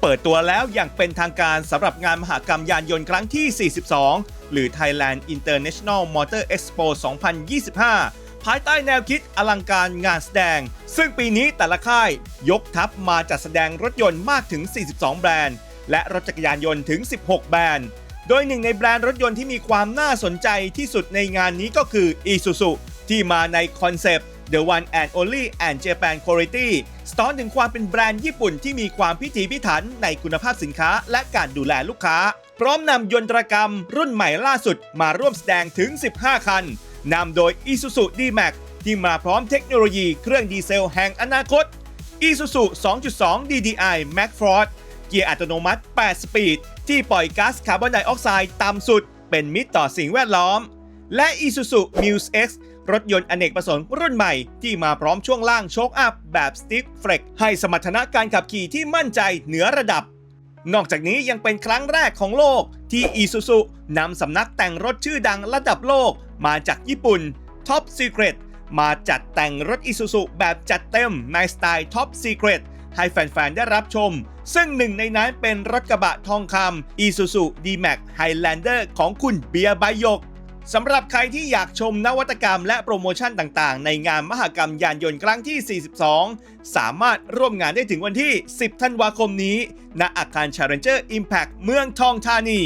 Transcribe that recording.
เปิดตัวแล้วอย่างเป็นทางการสำหรับงานมหกรรมยานยนต์ครั้งที่ 42 หรือ Thailand International Motor Expo 2025 ภายใต้แนวคิดอลังการงานแสดง ซึ่งปีนี้แต่ละค่ายยกทัพมาจัดแสดงรถยนต์มากถึง 42 แบรนด์ และรถจักรยานยนต์ถึง 16 แบรนด์ โดยหนึ่งในแบรนด์รถยนต์ที่มีความน่าสนใจที่สุดในงานนี้ก็คือ Isuzu ที่มาในคอนเซปต์ The One and Only and Japan Quality สะท้อนถึงความเป็นแบรนด์ญี่ปุ่นที่มีความพิถีพิถันในคุณภาพสินค้าและการดูแลลูกค้า พร้อมนำยนตรกรรมรุ่นใหม่ล่าสุดมาร่วมแสดงถึง 15 คันนำโดย Isuzu D-Max ที่มาพร้อมเทคโนโลยีเครื่องดีเซลแห่งอนาคต Isuzu 2.2 DDI Max Force เกียร์อัตโนมัติ 8 สปีด ที่ปล่อยก๊าซคาร์บอนไดออกไซด์ต่ำสุด เป็นมิตรต่อสิ่งแวดล้อม และ Isuzu Muse X รถยนต์อเนกประสงค์รุ่นใหม่ที่มาพร้อมช่วงล่างโชคอัพแบบ Stick Flex ให้สมรรถนะการขับขี่ที่มั่นใจเหนือระดับ นอกจากนี้ยังเป็นครั้งแรกของโลกที่ Isuzu นำสำนักแต่งรถชื่อดังระดับโลกมาจากญี่ปุ่น Top Secret มาจัดแต่งรถ Isuzu แบบจัดเต็มในสไตล์ Top Secret ให้แฟน ๆ ได้รับชม ซึ่งหนึ่งในนั้นเป็นรถกระบะทองคำ Isuzu D-Max Highlander ของคุณเบียร์ใบยก สำหรับใครที่อยากชมนวัตกรรมและโปรโมชั่นต่างๆ ในงานมหกรรมยานยนต์ครั้งที่ 42 สามารถร่วมงานได้ถึงวันที่ 10 ธันวาคมนี้ ณอาคาร Challenger Impact เมืองทองธานี